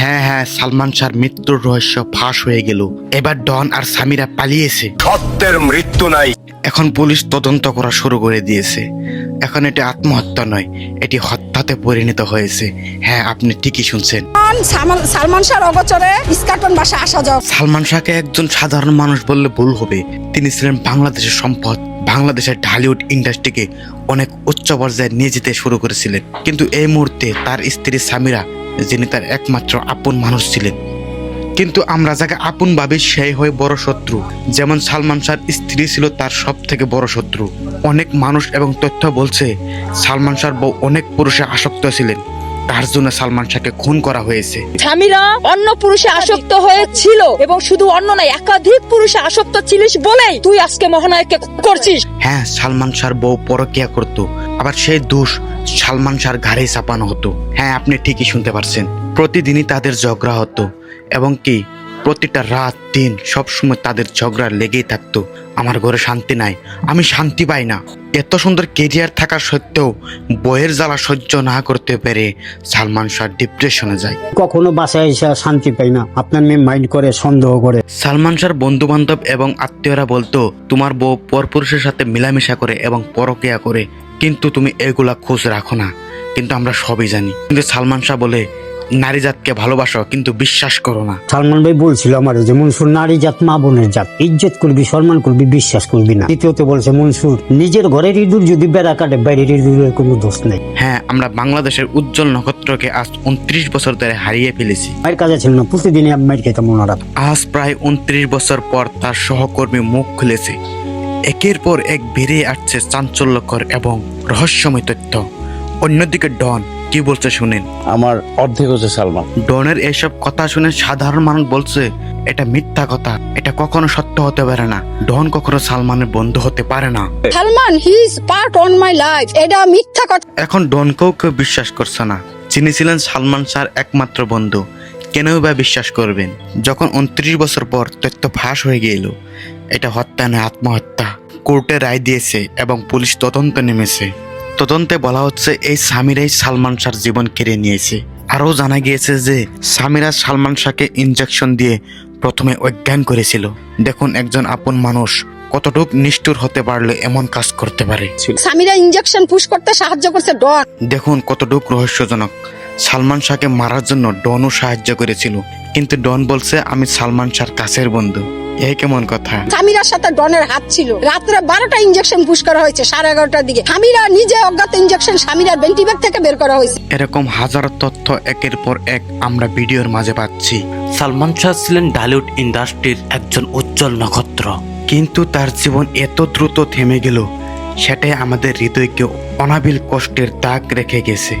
হ্যাঁ হ্যাঁ সালমান শাহর মৃত্যুর রহস্য ফাঁস হয়ে গেল। এবার ডন আর সামিরা পালিয়েছে। সত্যের মৃত্যু নাই। এখন পুলিশ তদন্ত করা শুরু করে দিয়েছে। এখন এটি আত্মহত্যা নয় এটি হত্যাতে পরিণত হয়েছে। হ্যাঁ আপনি ঠিকই শুনছেন। সালমান শাহর অগোচরে ইস্কাটন বাসা আসা যাওয়া সালমান শাহকে একজন সাধারণ মানুষ বললে ভুল হবে। তিনি ছিলেন বাংলাদেশের সম্পদ। বাংলাদেশের ঢালিউড ইন্ডাস্ট্রিকে অনেক উচ্চ পর্যায়ে নিয়ে যেতে শুরু করেছিলেন। কিন্তু এই মুহূর্তে তার স্ত্রী সামিরা যিনি তার একমাত্র আপন মানুষ ছিলেন। কিন্তু আমরা যাকে আপন ভাবি সেই হয়ে বড় শত্রু যেমন সালমান শাহর স্ত্রী ছিল তার সব থেকে বড় শত্রু। অনেক মানুষ এবং তথ্য বলছে সালমান শাহর বউ অনেক পুরুষে আসক্ত ছিলেন। তার জন্য সালমান শাহকে খুন করা হয়েছে। স্বামীরা অন্য পুরুষে আসক্ত হয়েছিল এবং শুধু অন্য নয় একাধিক পুরুষে আসক্ত ছিলিস বলেই তুই আজকে মহানায়ককে করছিস। হ্যাঁ সালমান শাহর বউ পরকিয়া করত। আবার সেই দোষ সালমান শাহর ঘাড়ে চাপানো হতো। হ্যাঁ আপনি ঠিকই শুনতে পারছেন। প্রতিদিনই তাদের ঝগড়া হতো এবং কি প্রতিটা রাত দিন সব সময় তাদের ঝগড়া লেগেই থাকতো। আমার ঘরে শান্তি নাই আমি শান্তি পাই না। এত সুন্দর কেরিয়ার থাকা সত্ত্বেও বইয়ের জ্বালা সহ্য না করতে পেরে সালমান শাহ ডিপ্রেশনে যায়। কখনো বাসায় এসে শান্তি পাই না। আপনার মেয়ে মাইন্ড করে সন্দেহ করে। সালমান শাহর বন্ধু বান্ধব এবং আত্মীয়রা বলতো তোমার বউ পরপুরুষের সাথে মিলামেশা করে এবং পরকিয়া করে। কিন্তু তুমি এগুলা খোঁজ রাখো না। কিন্তু আমরা সবই জানি। কিন্তু সালমান শাহ বলে নারী জাতকে ভালোবাসো কিন্তু বিশ্বাস করো না। সালমান ভাই বলছিল আমার যে মনসুর নারী জাত মা বোনের জাত। ইজ্জত করবি সম্মান করবি বিশ্বাস করবি না। দ্বিতীয়ত বলছে মনসুর নিজের ঘরের ইঁদুর যদি বেড়া কাটে বাইরের ইঁদুরের কোনো দোষ নেই। হ্যাঁ আমরা বাংলাদেশের উজ্জ্বল নক্ষত্রকে আজ উনত্রিশ বছর ধরে হারিয়ে ফেলেছি। মায়ের কাছে ছিল না প্রতিদিনই আমি মায়ের খেতাম ওনারা। আজ প্রায় উনত্রিশ বছর পর তার সহকর্মী মুখ খুলেছে। একের পর এক বেরিয়ে আসছে চাঞ্চল্যকর এবং রহস্যময় তথ্য। অন্যদিকে ডন কি বলছে শুনেন? আমার অর্ধেক হচ্ছে সালমান। ডনের এসব কথা শুনে সাধারণ মানুষ বলছে এটা মিথ্যা কথা এটা কখনো সত্য হতে পারে না। ডন কখনো সালমানের বন্ধু হতে পারে না। Salman he is part on my life এটা মিথ্যা কথা। এখন ডনকেও কেউ বিশ্বাস করছে না। যিনি ছিলেন সালমান শাহর একমাত্র বন্ধু কেনই বা বিশ্বাস করবেন? যখন উনত্রিশ বছর পর তথ্য ফাঁস হয়ে গেল এটা হত্যা নয় আত্মহত্যা? কোর্টে রায় দিয়েছে এবং পুলিশ তদন্ত নেমেছে। তদন্তে বলা হচ্ছে এই স্বামীরাই সালমান শাহর জীবন কেড়ে নিয়েছে। আরও জানা গিয়েছে যে স্বামীরা সালমান শাহকে ইঞ্জেকশন দিয়ে প্রথমে অজ্ঞান করেছিল। দেখুন একজন আপন মানুষ কতটুক নিষ্ঠুর হতে পারলে এমন কাজ করতে পারে। স্বামীরা ইঞ্জেকশন পুশ করতে সাহায্য করছে ডন। দেখুন কতটুক রহস্যজনক। সালমান শাহকে মারার জন্য ডনও সাহায্য করেছিল। কিন্তু ডন বলছে আমি সালমান শাহর কাছের বন্ধু। এই কেমন কথা? স্বামীরার সাথে ডনের হাত ছিল। রাত্রে বারোটা ইনজেকশন পুশ করা হয়েছে সাড়ে এগারোটার দিকে। স্বামীরা নিজে অজ্ঞাত ইনজেকশন স্বামীরার বেন্টিব্যাগ থেকে বের করা হয়েছে। এরকম হাজার তথ্য একের পর এক আমরা ভিডিওর মাঝে পাচ্ছি। সালমান শাহ ছিলেন ডালিউড ইন্ডাস্ট্রির একজন উজ্জ্বল নক্ষত্র। কিন্তু তার জীবন এত দ্রুত থেমে গেল সেটাই আমাদের হৃদয়কে অনাবিল কষ্টের দাগ রেখে গেছে।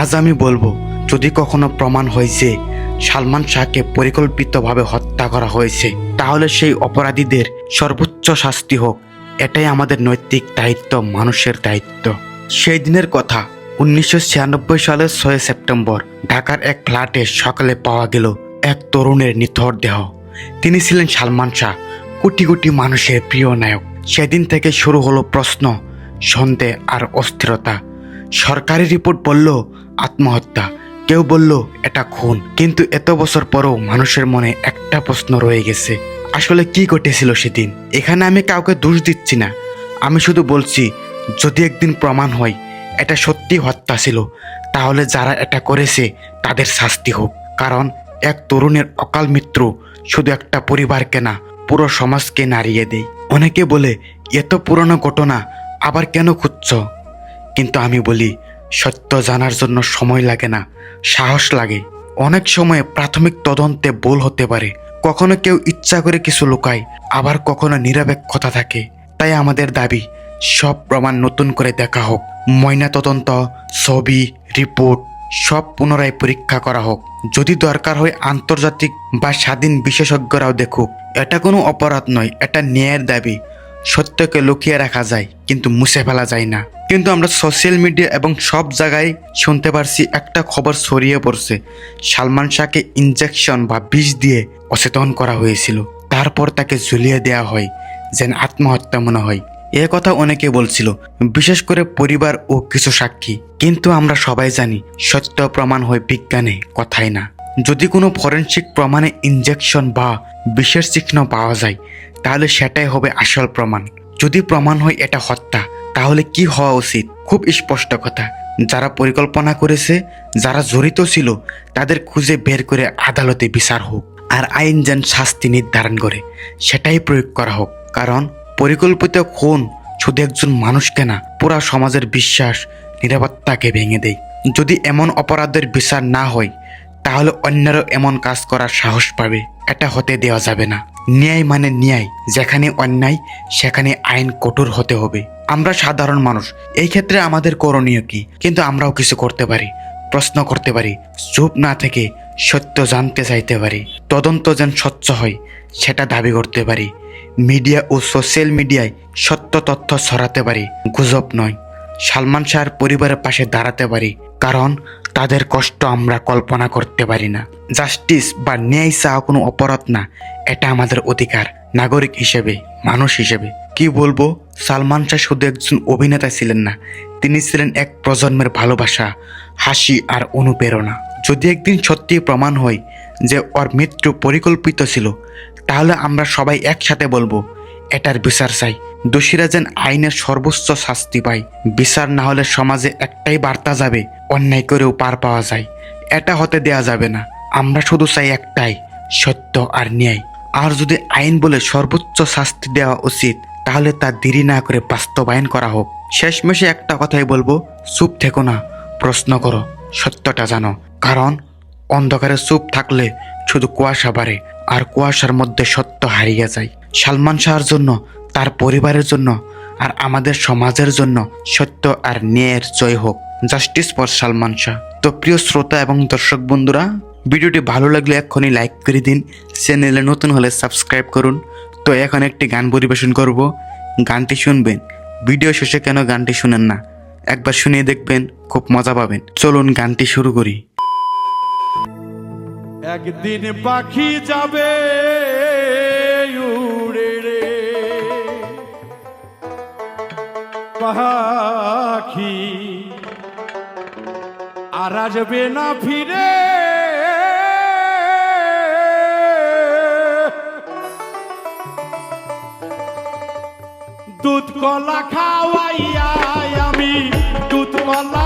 আজ আমি বলব যদি কখনো প্রমাণ হয় যে সালমান শাহকে পরিকল্পিতভাবে হত্যা করা হয়েছে, তাহলে সেই অপরাধীদের সর্বোচ্চ শাস্তি হোক। এটাই আমাদের নৈতিক দায়িত্ব, মানুষের দায়িত্ব। সেই দিনের কথা, উনিশশো ছিয়ানব্বই সালের ছয় সেপ্টেম্বর, ঢাকার এক ফ্ল্যাটে সকালে পাওয়া গেল এক তরুণের নিথর দেহ। তিনি ছিলেন সালমান শাহ, কোটি কোটি মানুষের প্রিয় নায়ক। সেদিন থেকে শুরু হলো প্রশ্ন সন্দেহ আর অস্থিরতা। সরকারি রিপোর্ট বলল, আত্মহত্যা। কেউ বলল, এটা খুন। কিন্তু এত বছর পরও মানুষের মনে একটা প্রশ্ন রয়ে গেছে। আসলে কি ঘটেছিল সেদিন? এখানে আমি কাউকে দোষ দিচ্ছি না। আমি শুধু বলছি, যদি একদিন প্রমাণ হয়, এটা সত্যি হত্যা ছিল, তাহলে যারা এটা করেছে, তাদের শাস্তি হোক। কারণ এক তরুণের অকাল মৃত্যু শুধু একটা পরিবারকে না, পুরো সমাজকে নাড়িয়ে দেয়। অনেকে বলে এত পুরনো ঘটনা, আবার কেন খুঁজছ? কিন্তু আমি বলি সত্য জানার জন্য সময় লাগে না, সাহস লাগে। অনেক সময় প্রাথমিক তদন্তে ভুল হতে পারে। কখনো কেউ ইচ্ছা করে কিছু লুকায়, আবার কখনো নিরপেক্ষতা থাকে। তাই আমাদের দাবি, সব প্রমাণ নতুন করে দেখা হোক। ময়না তদন্ত, ছবি, রিপোর্ট, সব পুনরায় পরীক্ষা করা হোক। যদি দরকার হয় আন্তর্জাতিক বা স্বাধীন বিশেষজ্ঞরাও দেখুক। এটা কোনো অপরাধ নয়, এটা ন্যায়ের দাবি। সত্যকে লুকিয়ে রাখা যায়, কিন্তু মুছে ফেলা যায় না। কিন্তু আমরা সোশ্যাল মিডিয়া এবং সব জায়গায় শুনতে পারছি, একটা খবর ছড়িয়ে পড়ছে। সালমান শাহকে ইনজেকশন বা বিষ দিয়ে অচেতন করা হয়েছিল। তারপর তাকে ঝুলিয়ে দেওয়া হয়, যেন আত্মহত্যা মনে হয়। এ কথা অনেকে বলছিল, বিশেষ করে পরিবার ও কিছু সাক্ষী। কিন্তু আমরা সবাই জানি, সত্য প্রমাণ হয় বিজ্ঞানে কথাই না। যদি কোনো ফরেনসিক প্রমাণে ইনজেকশন বা বিশেষ চিহ্ন পাওয়া যায়, তাহলে সেটাই হবে আসল প্রমাণ। যদি প্রমাণ হয় এটা হত্যা, তাহলে কি হওয়া উচিত? খুব স্পষ্ট কথা। যারা পরিকল্পনা করেছে, যারা জড়িত ছিল, তাদের খুঁজে বের করে আদালতে বিচার হোক, আর আইন যেন শাস্তি নির্ধারণ করে, সেটাই প্রয়োগ করা হোক। কারণ পরিকল্পিত খুন শুধু একজন মানুষকে না, পুরা সমাজের বিশ্বাস, নিরাপত্তাকে ভেঙে দেয়। যদি এমন অপরাধের বিচার না হয় তাহলে অন্যরাও এমন কাজ করার সাহস পাবে। এটা হতে দেওয়া যাবে না। ন্যায় মানে ন্যায়। যেখানে অন্যায়, সেখানে আইন কঠোর হতে হবে। আমরা সাধারণ মানুষ। এই ক্ষেত্রে আমাদের করণীয় কি? কিন্তু আমরাও কিছু করতে পারি, প্রশ্ন করতে পারি, চুপ না থেকে সত্য জানতে চাইতে পারি। তদন্ত যেন স্বচ্ছ হয়, সেটা দাবি করতে পারি। মিডিয়া ও সোশ্যাল মিডিয়ায় সত্য তথ্য ছড়াতে পারি, গুজব নয়। সালমান শাহর পরিবারের পাশে দাঁড়াতে পারি। কারণ তাদের কষ্ট আমরা কল্পনা করতে পারি না। জাস্টিস বা ন্যায় চাওয়া কোনো অপরাধ না। এটা আমাদের অধিকার, নাগরিক হিসেবে, মানুষ হিসেবে। কি বলব? সালমান শাহ শুধু একজন অভিনেতা ছিলেন না, তিনি ছিলেন এক প্রজন্মের ভালোবাসা, হাসি আর অনুপ্রেরণা। যদি একদিন সত্যি প্রমাণ হয় যে ওর মৃত্যু পরিকল্পিত ছিল, তাহলে আমরা সবাই একসাথে বলব, এটার বিচার চাই। দোষীরা যেন আইনের সর্বোচ্চ শাস্তি পায়। বিচার না হলে সমাজে একটাই বার্তা যাবে, অন্যায় করেও পার পাওয়া যায়। এটা হতে দেয়া যাবে না। আমরা শুধু চাই একটাই, সত্য আর ন্যায়। আর যদি আইন বলে সর্বোচ্চ শাস্তি দেওয়া উচিত, তাহলে তা দেরি না করে বাস্তবায়ন করা হোক। শেষমেশে একটা কথাই বলব, চুপ থেকো না, প্রশ্ন করো, সত্যটা জানো। কারণ, অন্ধকারে চুপ থাকলে শুধু কুয়াশা বাড়ে, আর কুয়াশার মধ্যে সত্য হারিয়ে যায়। সালমান শাহর জন্য তার পরিবারের জন্য আর আমাদের সমাজের জন্য সত্য আর ন্যায়ের জয় হোক। জাস্টিস ফর সালমান শাহ তো প্রিয় শ্রোতা এবং দর্শক বন্ধুরা, ভিডিওটি ভালো লাগলে এক্ষুনি লাইক করে দিন। চ্যানেলে নতুন হলে সাবস্ক্রাইব করুন। তো এখন একটি গান পরিবেশন করব। গানটি শুনবেন। ভিডিও শেষে কেন গানটি শুনেন না? একবার শুনিয়ে দেখবেন, খুব মজা পাবেন। চলুন গানটি শুরু করি। একদিন পাখি যাবে পাখি। আর আসবে না ফিরে। দুধ কলা খাওয়াইয়া আমি দুধ কলা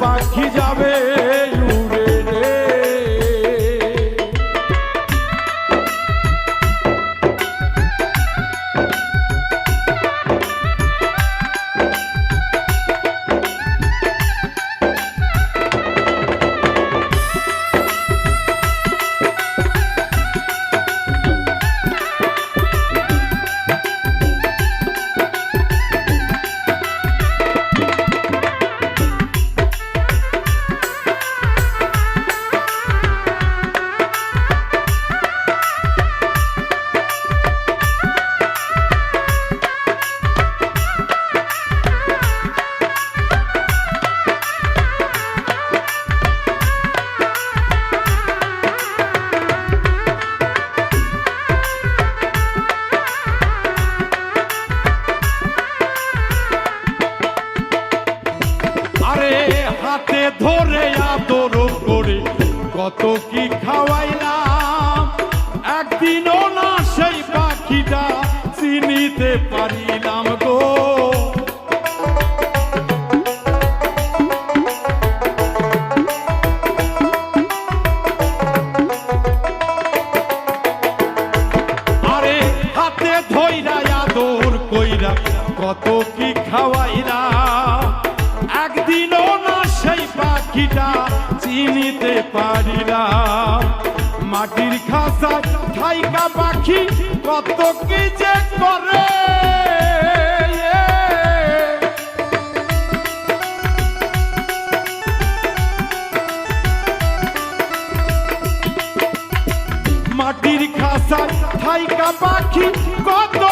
পাখি কত মাটির খাসায় খাইকা পাখি কত কি যে করে। মাটির খাসায় থাইকা পাখি কত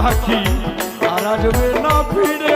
পাখি আর আসবে না ফিরে